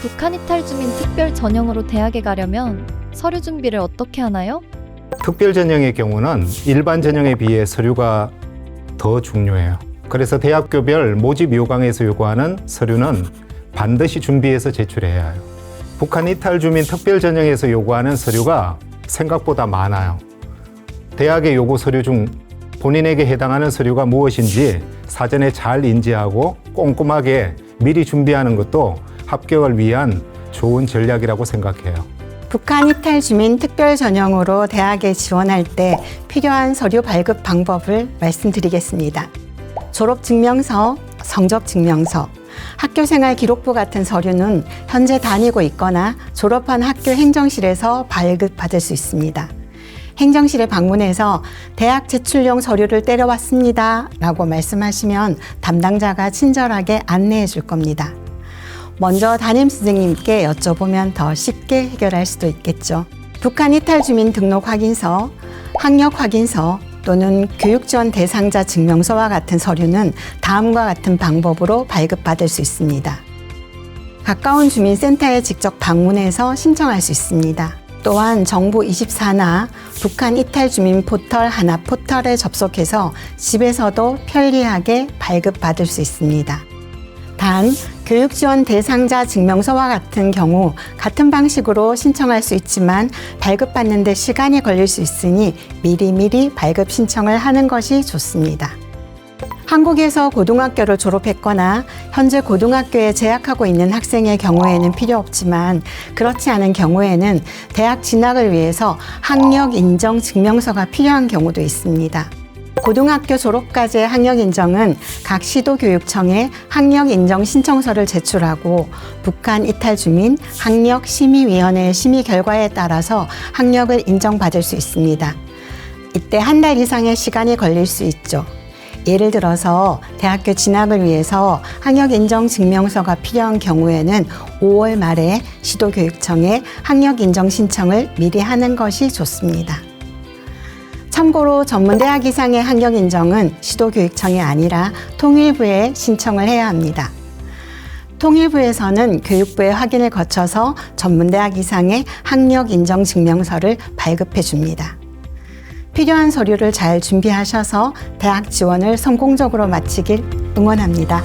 북한 이탈 주민 특별 전형으로 대학에 가려면 서류 준비를 어떻게 하나요? 특별 전형의 경우는 일반 전형에 비해 서류가 더 중요해요. 그래서 대학교별 모집 요강에서 요구하는 서류는 반드시 준비해서 제출해야 해요. 북한 이탈 주민 특별 전형에서 요구하는 서류가 생각보다 많아요. 대학의 요구 서류 중 본인에게 해당하는 서류가 무엇인지 사전에 잘 인지하고 꼼꼼하게 미리 준비하는 것도 합격을 위한 좋은 전략이라고 생각해요. 북한 이탈 주민 특별 전형으로 대학에 지원할 때 필요한 서류 발급 방법을 말씀드리겠습니다. 졸업 증명서, 성적 증명서, 학교 생활 기록부 같은 서류는 현재 다니고 있거나 졸업한 학교 행정실에서 발급받을 수 있습니다. 행정실에 방문해서 대학 제출용 서류를 때려왔습니다. 라고 말씀하시면 담당자가 친절하게 안내해 줄 겁니다. 먼저 담임 선생님께 여쭤보면 더 쉽게 해결할 수도 있겠죠. 북한 이탈 주민 등록 확인서, 학력 확인서 또는 교육 지원 대상자 증명서와 같은 서류는 다음과 같은 방법으로 발급받을 수 있습니다. 가까운 주민센터에 직접 방문해서 신청할 수 있습니다. 또한 정부 24나 북한 이탈 주민 포털 하나 포털에 접속해서 집에서도 편리하게 발급받을 수 있습니다. 단, 교육 지원 대상자 증명서와 같은 경우 같은 방식으로 신청할 수 있지만 발급받는 데 시간이 걸릴 수 있으니 미리미리 발급 신청을 하는 것이 좋습니다. 한국에서 고등학교를 졸업했거나 현재 고등학교에 재학하고 있는 학생의 경우에는 필요 없지만 그렇지 않은 경우에는 대학 진학을 위해서 학력 인정 증명서가 필요한 경우도 있습니다. 고등학교 졸업까지의 학력 인정은 각 시도 교육청에 학력 인정 신청서를 제출하고 북한 이탈 주민 학력 심의위원회의 심의 결과에 따라서 학력을 인정받을 수 있습니다. 이때 한 달 이상의 시간이 걸릴 수 있죠. 예를 들어서 대학교 진학을 위해서 학력 인정 증명서가 필요한 경우에는 5월 말에 시도교육청에 학력 인정 신청을 미리 하는 것이 좋습니다. 참고로 전문대학 이상의 학력 인정은 시도교육청이 아니라 통일부에 신청을 해야 합니다. 통일부에서는 교육부의 확인을 거쳐서 전문대학 이상의 학력 인정 증명서를 발급해 줍니다. 필요한 서류를 잘 준비하셔서 대학 지원을 성공적으로 마치길 응원합니다.